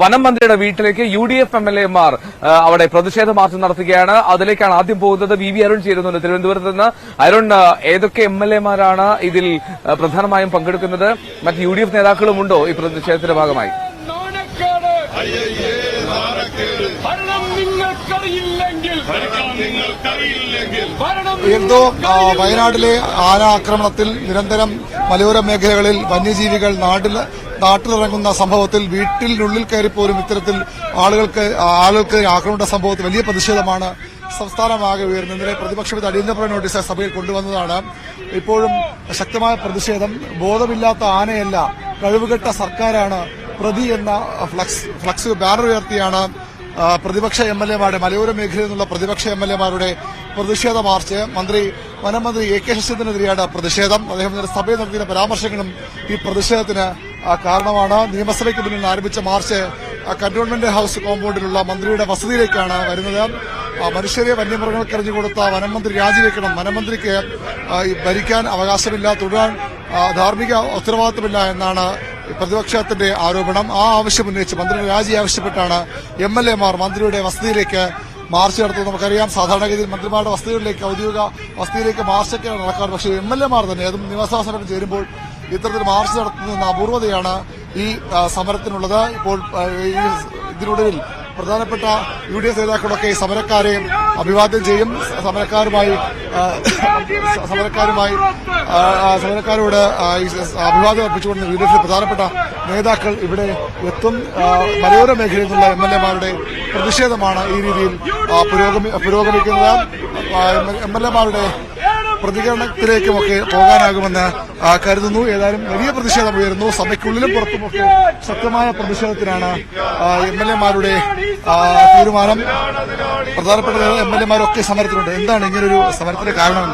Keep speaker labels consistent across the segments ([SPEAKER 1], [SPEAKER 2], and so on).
[SPEAKER 1] വനം മന്ത്രിയുടെ വീട്ടിലേക്ക് U D F M L എമാർ അവിടെ പ്രതിഷേധ മാർച്ച് നടത്തുകയാണ്. അതിലേക്കാണ് ആദ്യം പോകുന്നത് വി വി അരുൺ ചേരുന്നുണ്ട് തിരുവനന്തപുരത്ത് നിന്ന്. അരുൺ ഏതൊക്കെ എം എൽ എമാരാണ് ഇതിൽ പ്രധാനമായും പങ്കെടുക്കുന്നത്? മറ്റ് യു ഡി എഫ് നേതാക്കളുമുണ്ടോ ഈ പ്രതിഷേധത്തിന്റെ ഭാഗമായി?
[SPEAKER 2] ഭരണം
[SPEAKER 3] എന്തോ വയനാട്ടിലെ ആന ആക്രമണത്തിൽ നിരന്തരം മലയോര മേഖലകളിൽ വന്യജീവികൾ നാട്ടിൽ നാട്ടിലിറങ്ങുന്ന സംഭവത്തിൽ വീട്ടിനുള്ളിൽ കയറിപ്പോലും ഇത്തരത്തിൽ ആളുകൾക്ക് ആളുകൾക്ക് ആക്രമണ സംഭവത്തിൽ വലിയ പ്രതിഷേധമാണ് സംസ്ഥാനമാകെ ഉയർന്നതിനെ ഇന്നലെ പ്രതിപക്ഷം ഇത് അടിയന്തര നോട്ടീസ് സഭയിൽ കൊണ്ടുവന്നതാണ്. ഇപ്പോഴും ശക്തമായ പ്രതിഷേധം ബോധമില്ലാത്ത ആനയല്ല കഴിവുകെട്ട സർക്കാരാണ് പ്രതി എന്ന ഫ്ലക്സ് ഫ്ലക്സ് ബാനർ ഉയർത്തിയാണ് പ്രതിപക്ഷ എം എൽ എമാരുടെ മലയോര മേഖലയിൽ നിന്നുള്ള പ്രതിപക്ഷ എം എൽ എമാരുടെ പ്രതിഷേധ മാർച്ച് മന്ത്രി വനമന്ത്രി എ കെ ശശീന്ദ്രനെതിരെയാണ് പ്രതിഷേധം. അദ്ദേഹം സഭയിൽ നടത്തിയ പരാമർശങ്ങളും ഈ പ്രതിഷേധത്തിന് കാരണമാണ്. നിയമസഭയ്ക്ക് മുന്നിൽ ആരംഭിച്ച മാർച്ച് കന്റോൺമെന്റ് ഹൌസ് കോമ്പൗണ്ടിലുള്ള മന്ത്രിയുടെ വസതിയിലേക്കാണ് വരുന്നത്. മനുഷ്യരെ വന്യമൃഗങ്ങൾക്ക് എറിഞ്ഞു കൊടുത്ത വനമന്ത്രി രാജിവെക്കണം. വനമന്ത്രിക്ക് ഭരിക്കാൻ അവകാശമില്ല തുടരാൻ ധാർമ്മിക ഉത്തരവാദിത്തമില്ല എന്നാണ് പ്രതിപക്ഷത്തിന്റെ ആരോപണം ആ ആവശ്യം ഉന്നയിച്ച് മന്ത്രിയുടെ രാജി ആവശ്യപ്പെട്ടാണ് എം എൽ എമാർ മന്ത്രിയുടെ വസതിയിലേക്ക് മാർച്ച് നടത്തുന്നത്. നമുക്കറിയാം സാധാരണഗതിയിൽ മന്ത്രിമാരുടെ വസതികളിലേക്ക് ഔദ്യോഗിക വസതിയിലേക്ക് മാർച്ചൊക്കെയാണ് നടക്കാറ്. പക്ഷേ എം എൽ എമാർ തന്നെ അതും നിവാസാസനം ചേരുമ്പോൾ ഇത്തരത്തിൽ മാർച്ച് നടത്തുന്ന അപൂർവതയാണ് ഈ സമരത്തിനുള്ളത്. ഇപ്പോൾ ഇതിനൊടുവിൽ പ്രധാനപ്പെട്ട യു ഡി എഫ് നേതാക്കളൊക്കെ സമരക്കാരെ അഭിവാദ്യം ചെയ്യും. സമരക്കാരുമായി സമരക്കാരുമായി സമരക്കാരോട് അഭിവാദ്യം അർപ്പിച്ചുകൊണ്ട് യു ഡി എഫിലെ പ്രധാനപ്പെട്ട നേതാക്കൾ ഇവിടെ എത്തും. മലയോര മേഖലയിൽ നിന്നുള്ള എം എൽ എമാരുടെ പ്രതിഷേധമാണ് ഈ രീതിയിൽ പുരോഗമി പുരോഗമിക്കുന്നത്. എം എൽ എമാരുടെ പ്രതികരണത്തിലേക്കുമൊക്കെ പോകാനാകുമെന്ന് കരുതുന്നു. ഏതായാലും വലിയ പ്രതിഷേധം ഉയരുന്നു. സഭയ്ക്കുള്ളിലും പുറത്തുമൊക്കെ ശക്തമായ പ്രതിഷേധത്തിനാണ് എം എൽ എമാരുടെ തീരുമാനം. പ്രധാനപ്പെട്ട എം എൽ എമാരൊക്കെ സമരത്തിലുണ്ട്. എന്താണ് ഇങ്ങനൊരു സമരത്തിന്റെ കാരണം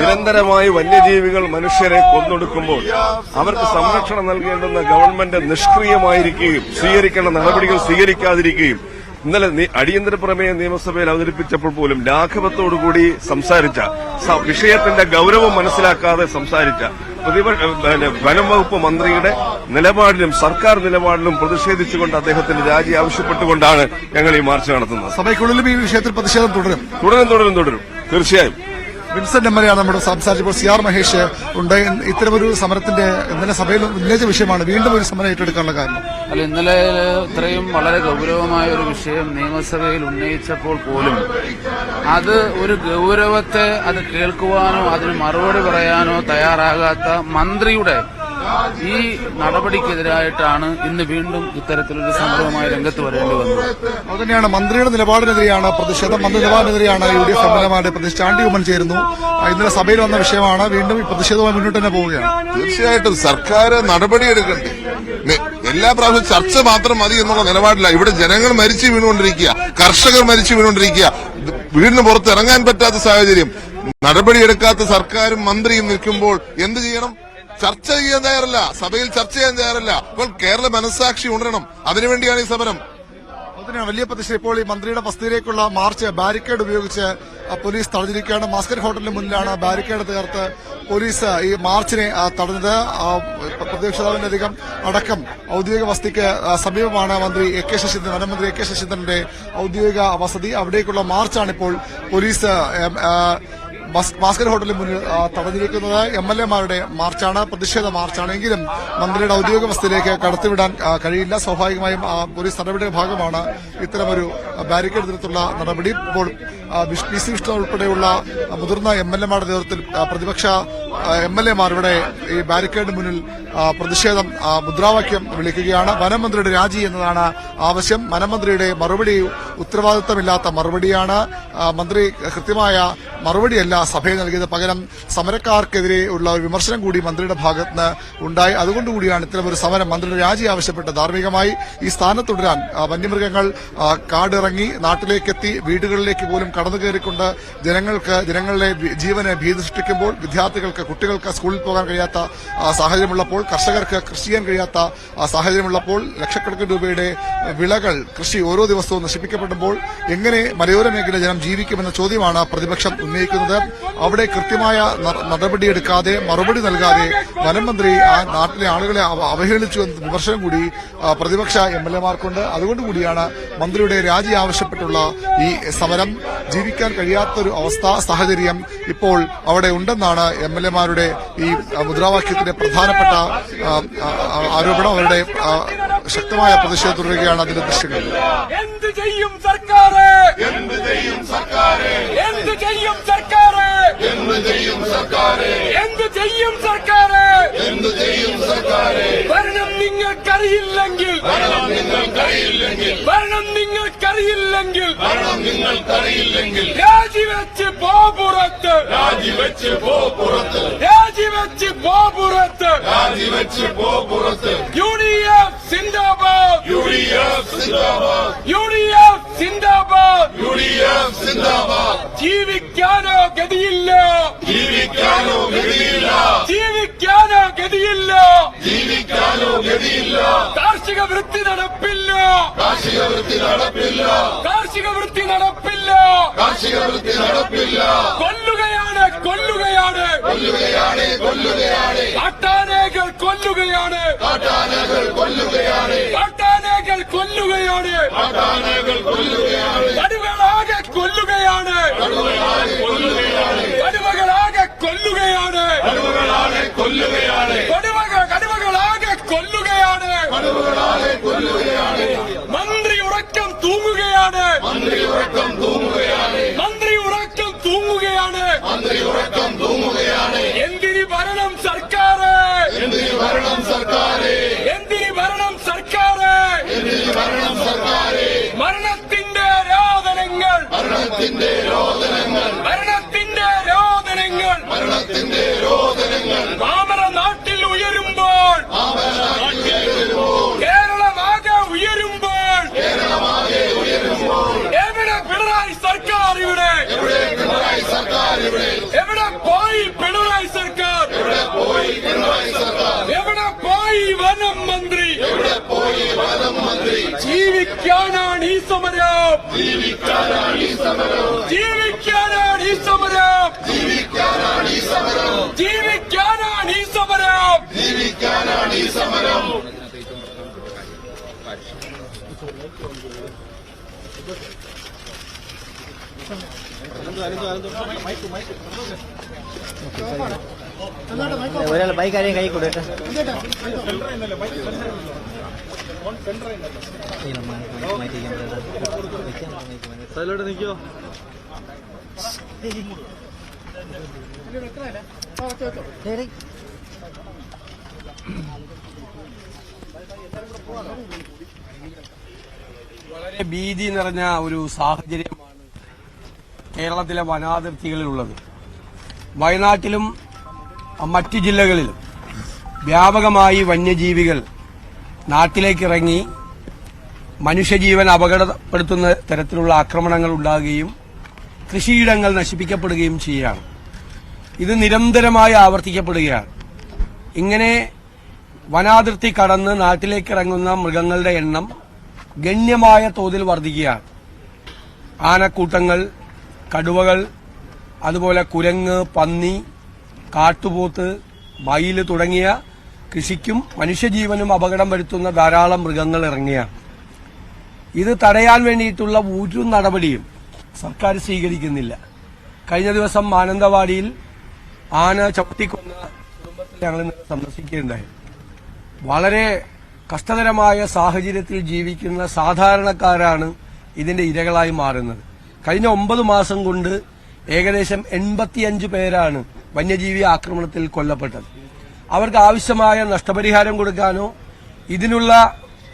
[SPEAKER 4] നിരന്തരമായി വന്യജീവികൾ മനുഷ്യരെ കൊന്നൊടുക്കുമ്പോൾ അവർക്ക് സംരക്ഷണം നൽകേണ്ടുന്ന ഗവൺമെന്റ് നിഷ്ക്രിയമായിരിക്കുകയും സ്വീകരിക്കേണ്ട നടപടികൾ സ്വീകരിക്കാതിരിക്കുകയും ഇന്നലെ അടിയന്തര പ്രമേയ നിയമസഭയിൽ അവതരിപ്പിച്ചപ്പോൾ പോലും ലാഘവത്തോടുകൂടി സംസാരിച്ച വിഷയത്തിന്റെ ഗൌരവം മനസ്സിലാക്കാതെ സംസാരിച്ച പ്രതിപക്ഷ വനം വകുപ്പ് മന്ത്രിയുടെ നിലപാടിലും സർക്കാർ നിലപാടിലും പ്രതിഷേധിച്ചുകൊണ്ട് അദ്ദേഹത്തിന്റെ രാജി ആവശ്യപ്പെട്ടുകൊണ്ടാണ് ഞങ്ങൾ ഈ മാർച്ച് നടത്തുന്നത്.
[SPEAKER 3] സഭയ്ക്കുള്ളിലും ഈ വിഷയത്തിൽ പ്രതിഷേധം തുടരും.
[SPEAKER 4] തുടരും തുടരും തുടരും. തീർച്ചയായും.
[SPEAKER 3] വിൻസെന്റ് എം എൽ എയാണ് നമ്മുടെ സംസാരിച്ചപ്പോൾ സി ആർ മഹേഷ് ഉണ്ട്. ഇത്തരമൊരു സമരത്തിന്റെ ഇന്നലെ സഭയിൽ ഉന്നയിച്ച വിഷയമാണ്. വീണ്ടും ഒരു സമരം ഏറ്റെടുക്കാനുള്ള കാരണം.
[SPEAKER 5] അല്ല ഇന്നലെ ഇത്രയും വളരെ ഗൗരവമായ ഒരു വിഷയം നിയമസഭയിൽ ഉന്നയിച്ചപ്പോൾ പോലും അത് ഒരു ഗൗരവത്തെ അത് കേൾക്കുവാനോ അതിന് മറുപടി പറയാനോ തയ്യാറാകാത്ത മന്ത്രിയുടെ ഈ നടപടിക്കെതിരായിട്ടാണ് ഇന്ന് വീണ്ടും ഇത്തരത്തിലൊരു സമരവുമായി രംഗത്ത് വരേണ്ടി വന്നത്.
[SPEAKER 3] അതുതന്നെയാണ് മന്ത്രിയുടെ നിലപാടിനെതിരെയാണ് പ്രതിഷേധം. മന്ത്രി നിലപാടിനെതിരെയാണ് യു ഡി എഫ് എം പ്രതിഷ്ഠാണ്ടി പ്രതിഷേധം ചാണ്ടി ഉമ്മൻ ചേരുന്നു. ഇന്നലെ സഭയിൽ വന്ന വിഷയമാണ് വീണ്ടും ഈ പ്രതിഷേധവുമായി മുന്നോട്ട് തന്നെ പോവുകയാണ്.
[SPEAKER 6] തീർച്ചയായിട്ടും സർക്കാർ നടപടിയെടുക്കണ്ടേ എല്ലാ പ്രാവശ്യവും ചർച്ച മാത്രം മതി എന്നുള്ള നിലപാടില്ല ഇവിടെ ജനങ്ങൾ മരിച്ചു വീണുകൊണ്ടിരിക്കുക. കർഷകർ മരിച്ചു വീണുകൊണ്ടിരിക്കുക. വീടിന് പുറത്ത് ഇറങ്ങാൻ പറ്റാത്ത സാഹചര്യം. നടപടിയെടുക്കാത്ത സർക്കാരും മന്ത്രിയും നിൽക്കുമ്പോൾ എന്ത് ചെയ്യണം? ചർച്ച ചെയ്യാൻ തയ്യാറല്ല. സഭയിൽ ചർച്ച ചെയ്യാൻ തയ്യാറല്ല. അപ്പോൾ കേരള മനസ്സാക്ഷി ഉണരണം. അതിനുവേണ്ടിയാണ് ഈ സമരം.
[SPEAKER 3] അതിനാണ് വലിയ പ്രതിഷേധം ഇപ്പോൾ ഈ മന്ത്രിയുടെ വസതിയിലേക്കുള്ള മാർച്ച് ബാരിക്കേഡ് ഉപയോഗിച്ച് പോലീസ് തടഞ്ഞിരിക്കുകയാണ്. മാസ്കർ ഹോട്ടലിന് മുന്നിലാണ് ബാരിക്കേഡ് തീർത്ത് പോലീസ് ഈ മാർച്ചിനെ തടഞ്ഞത്. ആ, പ്രതിപക്ഷ അധികം അടക്കം ഔദ്യോഗിക വസതിക്ക് സമീപമാണ് മന്ത്രി എ കെ ശശീന്ദ്രൻ വനമന്ത്രി എ കെ ശശീന്ദ്രന്റെ ഔദ്യോഗിക വസതി. അവിടേക്കുള്ള മാർച്ചാണ് ഇപ്പോൾ പോലീസ് ഭാസ്കർ ഹോട്ടലിന് മുന്നിൽ തടഞ്ഞിരിക്കുന്നത് എം എൽ എമാരുടെ മാർച്ചാണ് പ്രതിഷേധ മാർച്ചാണ് എങ്കിലും മന്ത്രിയുടെ ഔദ്യോഗിക വസ്തുവിലേക്ക് കടത്തിവിടാൻ കഴിയില്ല. സ്വാഭാവികമായും പോലീസ് നടപടിയുടെ ഭാഗമാണ് ഇത്തരമൊരു ബാരിക്കേഡ് തരത്തിലുള്ള നടപടി. ഇപ്പോൾ പി സി വിഷ്ണു ഉൾപ്പെടെയുള്ള മുതിർന്ന എം എൽ എമാരുടെ നേതൃത്വത്തിൽ പ്രതിപക്ഷ എം എൽ എമാർ ഇവിടെ ഈ ബാരിക്കേഡിന് മുന്നിൽ പ്രതിഷേധം മുദ്രാവാക്യം വിളിക്കുകയാണ്. വനമന്ത്രിയുടെ രാജി എന്നതാണ് ആവശ്യം. വനമന്ത്രിയുടെ മറുപടി ഉത്തരവാദിത്തമില്ലാത്ത മറുപടിയാണ്. മന്ത്രി കൃത്യമായ മറുപടിയല്ല സഭയെ നൽകിയത്. പകരം സമരക്കാർക്കെതിരെ ഉള്ള ഒരു വിമർശനം കൂടി മന്ത്രിയുടെ ഭാഗത്ത് ഉണ്ടായി. അതുകൊണ്ടുകൂടിയാണ് ഇത്തരം ഒരു സമരം മന്ത്രിയുടെ രാജി ആവശ്യപ്പെട്ട് ധാർമ്മികമായി ഈ സ്ഥാനത്ത് തുടരാൻ വന്യമൃഗങ്ങൾ കാടിറങ്ങി നാട്ടിലേക്കെത്തി വീടുകളിലേക്ക് പോലും കടന്നു കയറിക്കൊണ്ട് ജനങ്ങൾക്ക് ജനങ്ങളുടെ ജീവന് ഭീതി സൃഷ്ടിക്കുമ്പോൾ വിദ്യാർത്ഥികൾക്ക് കുട്ടികൾക്ക് സ്കൂളിൽ പോകാൻ കഴിയാത്ത സാഹചര്യമുള്ളപ്പോൾ കർഷകർക്ക് കൃഷി ചെയ്യാൻ കഴിയാത്ത സാഹചര്യമുള്ളപ്പോൾ ലക്ഷക്കണക്കിന് രൂപയുടെ വിളകൾ കൃഷി ഓരോ ദിവസവും നശിപ്പിക്കപ്പെടുമ്പോൾ എങ്ങനെ മലയോര മേഖല ജനം ജീവിക്കുമെന്ന ചോദ്യമാണ് പ്രതിപക്ഷം ഉന്നയിക്കുന്നത്. അവിടെ കൃത്യമായ നടപടിയെടുക്കാതെ മറുപടി നൽകാതെ വനം മന്ത്രി ആ നാട്ടിലെ ആളുകളെ അവ- അവഹേളിച്ചു എന്ന വിമർശനം കൂടി പ്രതിപക്ഷ എം എൽ എമാർക്കുണ്ട്. അതുകൊണ്ടുകൂടിയാണ് മന്ത്രിയുടെ രാജി ആവശ്യപ്പെട്ടുള്ള ഈ സമരം. ജീവിക്കാൻ കഴിയാത്തൊരു അവസ്ഥ സാഹചര്യം ഇപ്പോൾ അവിടെ ഉണ്ടെന്നാണ് എം എൽ എമാരുടെ ഈ മുദ്രാവാക്യത്തിന്റെ പ്രധാനപ്പെട്ട ആരോപണം അവരുടെ ശക്തമായ പ്രതിഷേധം തുടരുകയാണ് അതിന്റെ ദൃശ്യങ്ങൾ.
[SPEAKER 2] എന്ത് ചെയ്യും സർക്കാർ എന്ത് ചെയ്യും സർക്കാർ എന്ത് ചെയ്യും സർക്കാർ എന്ത് ചെയ്യും സർക്കാർ എന്ത് ചെയ്യും സർക്കാർ എന്ത് ചെയ്യും സർക്കാര്? ഭരണം നിങ്ങൾക്കറിയില്ലെങ്കിൽ ഭരണം നിങ്ങൾക്കറിയില്ലെങ്കിൽ ഭരണം നിങ്ങൾക്കറിയില്ലെങ്കിൽ ഭരണം നിങ്ങൾക്കറിയില്ലെങ്കിൽ രാജിവെച്ച് പോ പുറത്ത്. രാജിവെച്ച് പോ പുറത്ത്. രാജിവെച്ച് പോ പുറത്ത് രാജിവെച്ച് പോ പുറത്ത് യു ഡി എഫ് സിന്ദാബാദ്. യു ഡി എഫ് സിന്ദാബാദ് യു ഡി എഫ് സിന്ദാബാദ് യു ഡി എഫ് സിന്ദാബാദ്. ജീവിക്കാനോ ഗതിയില്ല. ജീവിക്കാനോ ഗതിയില്ല. ജീവിക്കാനോ ഗതിയില്ല. ജീവിക്കാനോ ഗതിയില്ല കാർഷിക വൃത്തി നടപ്പില്ല. കാർഷിക വൃത്തി നടപ്പില്ല. കാർഷിക വൃത്തി നടപ്പില്ല. കാർഷിക വൃത്തി നടപ്പില്ല. കൊല്ലുകയാണ് കൊല്ലുകയാണ്. കൊല്ലുകയാണ് കൊല്ലുകയാണ്. കാട്ടാനകൾ കൊല്ലുകയാണ്. കാട്ടാനകൾ മന്ത്രി ഉറക്കം തൂങ്ങുകയാണ്. എന്തിന് ഭരണം സർക്കാർ എന്തിന് ഭരണം സർക്കാർ എന്തിന് ഭരണം സർക്കാർ എന്തിന് ഭരണം സർക്കാർ മരണത്തിന്റെ രോദനങ്ങൾ മരണത്തിന്റെ സമരം. ജീവിക്കാനാണ് ഈ സമരം. ജീവിക്കാനാണ് ഈ സമരം. ജീവിക്കാനാണ് ഈ സമരം ജീവിക്കാനാണ് ഈ സമരം
[SPEAKER 7] ഒരാൾ ബൈക്ക് കൈ കൊടുക്കട്ടെ
[SPEAKER 8] വളരെ ഭീതി നിറഞ്ഞ ഒരു സാഹചര്യമാണ് കേരളത്തിലെ വനാതിർത്തികളിലുള്ളത്. വയനാട്ടിലും മറ്റു ജില്ലകളിലും വ്യാപകമായി വന്യജീവികൾ നാട്ടിലേക്കിറങ്ങി മനുഷ്യജീവൻ അപകടപ്പെടുത്തുന്ന തരത്തിലുള്ള ആക്രമണങ്ങൾ ഉണ്ടാകുകയും കൃഷിയിടങ്ങൾ നശിപ്പിക്കപ്പെടുകയും ചെയ്യുകയാണ്. ഇത് നിരന്തരമായി ആവർത്തിക്കപ്പെടുകയാണ്. ഇങ്ങനെ വനാതിർത്തി കടന്ന് നാട്ടിലേക്ക് ഇറങ്ങുന്ന മൃഗങ്ങളുടെ എണ്ണം ഗണ്യമായ തോതിൽ വർദ്ധിക്കുകയാണ് ആനക്കൂട്ടങ്ങൾ കടുവകൾ അതുപോലെ കുരങ്ങ് പന്നി കാട്ടുപോത്ത് മയിൽ തുടങ്ങിയ കൃഷിക്കും മനുഷ്യജീവനും അപകടം വരുത്തുന്ന ധാരാളം മൃഗങ്ങൾ ഇറങ്ങിയാണ്. ഇത് തടയാൻ വേണ്ടിയിട്ടുള്ള ഒരു നടപടിയും സർക്കാർ സ്വീകരിക്കുന്നില്ല. കഴിഞ്ഞ ദിവസം മാനന്തവാടിയിൽ ആന ചവിട്ടിക്കൊന്ന കുടുംബത്തിൽ ഞങ്ങൾ സന്ദർശിക്കുകയുണ്ടായി. വളരെ കഷ്ടകരമായ സാഹചര്യത്തിൽ ജീവിക്കുന്ന സാധാരണക്കാരാണ് ഇതിന്റെ ഇരകളായി മാറുന്നത്. കഴിഞ്ഞ ഒമ്പത് മാസം കൊണ്ട് ഏകദേശം എൺപത്തിയഞ്ച് പേരാണ് വന്യജീവി ആക്രമണത്തിൽ കൊല്ലപ്പെട്ടത്. അവർക്ക് ആവശ്യമായ നഷ്ടപരിഹാരം കൊടുക്കാനോ ഇതിനുള്ള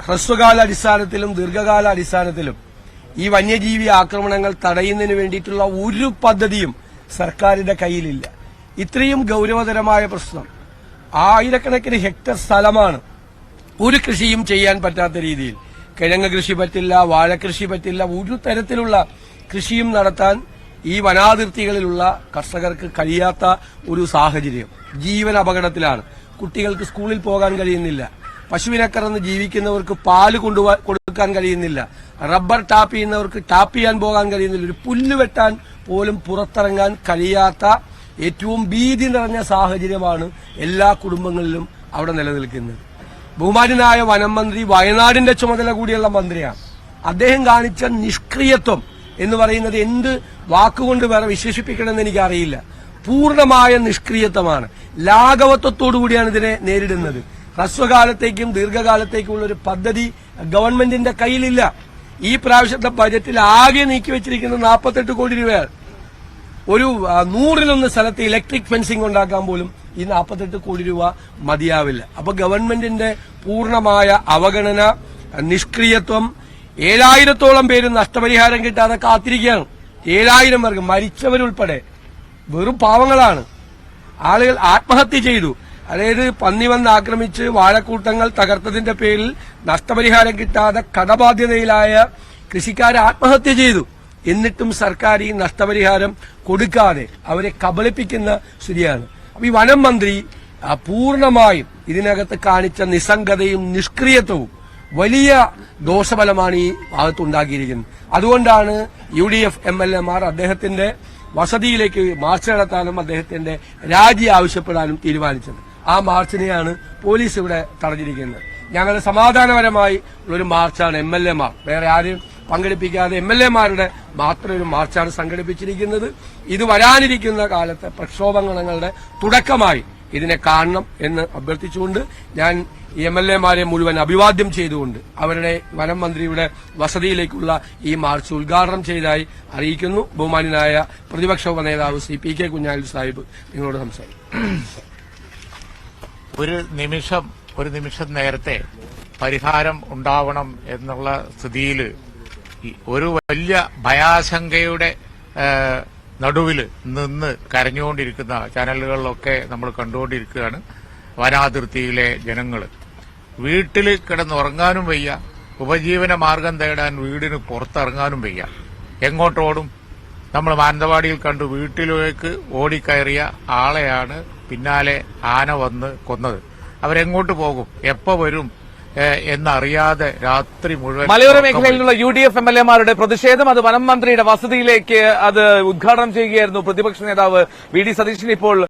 [SPEAKER 8] ഹ്രസ്വകാല അടിസ്ഥാനത്തിലും ദീർഘകാല അടിസ്ഥാനത്തിലും ഈ വന്യജീവി ആക്രമണങ്ങൾ തടയുന്നതിന് വേണ്ടിയിട്ടുള്ള ഒരു പദ്ധതിയും സർക്കാരിന്റെ കയ്യിലില്ല. ഇത്രയും ഗൌരവതരമായ പ്രശ്നം. ആയിരക്കണക്കിന് ഹെക്ടർ സ്ഥലമാണ് ഒരു കൃഷിയും ചെയ്യാൻ പറ്റാത്ത രീതിയിൽ. കിഴങ്ങ് കൃഷി പറ്റില്ല വാഴ കൃഷി പറ്റില്ല ഒരു തരത്തിലുള്ള കൃഷിയും നടത്താൻ ഈ വനാതിർത്തികളിലുള്ള കർഷകർക്ക് കഴിയാത്ത ഒരു സാഹചര്യം. ജീവൻ അപകടത്തിലാണ്. കുട്ടികൾക്ക് സ്കൂളിൽ പോകാൻ കഴിയുന്നില്ല. പശുവിനെ കറന്ന് ജീവിക്കുന്നവർക്ക് പാൽ കൊണ്ടു കൊടുക്കാൻ കഴിയുന്നില്ല. റബ്ബർ ടാപ്പ് ചെയ്യുന്നവർക്ക് ടാപ്പ് ചെയ്യാൻ പോകാൻ കഴിയുന്നില്ല. ഒരു പുല്ല് വെട്ടാൻ പോലും പുറത്തിറങ്ങാൻ കഴിയാത്ത ഏറ്റവും ഭീതി നിറഞ്ഞ സാഹചര്യമാണ് എല്ലാ കുടുംബങ്ങളിലും അവിടെ നിലനിൽക്കുന്നത്. ബഹുമാനായ വനം മന്ത്രി വയനാടിന്റെ ചുമതല കൂടിയുള്ള മന്ത്രിയാണ്. അദ്ദേഹം കാണിച്ച നിഷ്ക്രിയത്വം എന്ന് പറയുന്നത് എന്ത് വാക്കുകൊണ്ട് വേറെ വിശേഷിപ്പിക്കണമെന്ന് എനിക്കറിയില്ല. പൂർണമായ നിഷ്ക്രിയത്വമാണ്. ലാഘവത്വത്തോടു കൂടിയാണ് ഇതിനെ നേരിടുന്നത്. ഹ്രസ്വകാലത്തേക്കും ദീർഘകാലത്തേക്കുമുള്ള ഒരു പദ്ധതി ഗവൺമെന്റിന്റെ കയ്യിലില്ല. ഈ പ്രാവശ്യത്തെ ബജറ്റിൽ ആകെ നീക്കി വെച്ചിരിക്കുന്ന നാൽപ്പത്തെട്ട് കോടി രൂപയാണ്. ഒരു നൂറിലൊന്ന് സ്ഥലത്ത് ഇലക്ട്രിക് ഫെൻസിംഗ് ഉണ്ടാക്കാൻ പോലും ഈ നാൽപ്പത്തെട്ട് കോടി രൂപ മതിയാവില്ല. അപ്പൊ ഗവൺമെന്റിന്റെ പൂർണമായ അവഗണന നിഷ്ക്രിയത്വം ഏഴായിരത്തോളം പേര് നഷ്ടപരിഹാരം കിട്ടാതെ കാത്തിരിക്കുകയാണ്. ഏഴായിരം പേർക്ക് മരിച്ചവരുൾപ്പെടെ വെറും പാവങ്ങളാണ്. ആളുകൾ ആത്മഹത്യ ചെയ്തു. അതായത് പന്നി വന്ന് ആക്രമിച്ച് വാഴക്കൂട്ടങ്ങൾ തകർത്തതിന്റെ പേരിൽ നഷ്ടപരിഹാരം കിട്ടാതെ കടബാധ്യതയിലായ കൃഷിക്കാർ ആത്മഹത്യ ചെയ്തു. എന്നിട്ടും സർക്കാർ ഈ നഷ്ടപരിഹാരം കൊടുക്കാതെ അവരെ കബളിപ്പിക്കുന്ന സ്ഥിതിയാണ്. അപ്പൊ ഈ വനം മന്ത്രി പൂർണമായും ഇതിനകത്ത് കാണിച്ച നിസ്സംഗതയും നിഷ്ക്രിയത്വവും വലിയ ദോഷഫലമാണ് ഈ ഭാഗത്തുണ്ടാക്കിയിരിക്കുന്നത്. അതുകൊണ്ടാണ് U D F M L എമാർ അദ്ദേഹത്തിന്റെ വസതിയിലേക്ക് മാർച്ച് നടത്താനും അദ്ദേഹത്തിന്റെ രാജി ആവശ്യപ്പെടാനും തീരുമാനിച്ചത്. ആ മാർച്ചിനെയാണ് പോലീസ് ഇവിടെ തടഞ്ഞിരിക്കുന്നത്. ഞങ്ങൾ സമാധാനപരമായി ഒരു മാർച്ചാണ് എം എൽ എമാർ വേറെ ആരും പങ്കെടുപ്പിക്കാതെ എം എൽ എമാരുടെ മാത്രം ഒരു മാർച്ചാണ് സംഘടിപ്പിച്ചിരിക്കുന്നത്. ഇത് വരാനിരിക്കുന്ന കാലത്തെ പ്രക്ഷോഭങ്ങളുടെ തുടക്കമായി ഇതിനെ കാണണം എന്ന് അഭ്യർത്ഥിച്ചുകൊണ്ട് ഞാൻ എം എൽ എമാരെ മുഴുവൻ അഭിവാദ്യം ചെയ്തുകൊണ്ട് അവരുടെ വനം മന്ത്രിയുടെ വസതിയിലേക്കുള്ള ഈ മാർച്ച് ഉദ്ഘാടനം ചെയ്തതായി അറിയിക്കുന്നു. ബഹുമാനായ പ്രതിപക്ഷ ഉപനേതാവ് C P K Kunhali Sahib നിങ്ങളോട് സംസാരിക്കും.
[SPEAKER 7] ഒരു നിമിഷം ഒരു നിമിഷം നേരത്തെ പരിഹാരം ഉണ്ടാവണം എന്നുള്ള സ്ഥിതിയിൽ ഒരു വലിയ ഭയാശങ്കയുടെ നടുവിൽ നിന്ന് കരഞ്ഞുകൊണ്ടിരിക്കുന്ന ചാനലുകളിലൊക്കെ നമ്മൾ കണ്ടുകൊണ്ടിരിക്കുകയാണ് വനാതിർത്തിയിലെ ജനങ്ങൾ വീട്ടിൽ കിടന്നുറങ്ങാനും വയ്യ. ഉപജീവന മാർഗം തേടാൻ വീടിന് പുറത്തിറങ്ങാനും വയ്യ. എങ്ങോട്ടോടും നമ്മൾ മാനന്തവാടിയിൽ കണ്ടു വീട്ടിലേക്ക് ഓടിക്കയറിയ ആളെയാണ് പിന്നാലെ ആന വന്ന് കൊന്നത്. അവരെങ്ങോട്ട് പോകും? എപ്പോ വരും? എന്നറിയാതെ രാത്രി മുഴുവൻ
[SPEAKER 1] മലയോര മേഖലയിലുള്ള U D F M L എമാരുടെ പ്രതിഷേധം. അത് വനം മന്ത്രിയുടെ വസതിയിലേക്ക് അത് ഉദ്ഘാടനം ചെയ്യുകയായിരുന്നു പ്രതിപക്ഷ നേതാവ് വി ഡി സതീശൻ ഇപ്പോൾ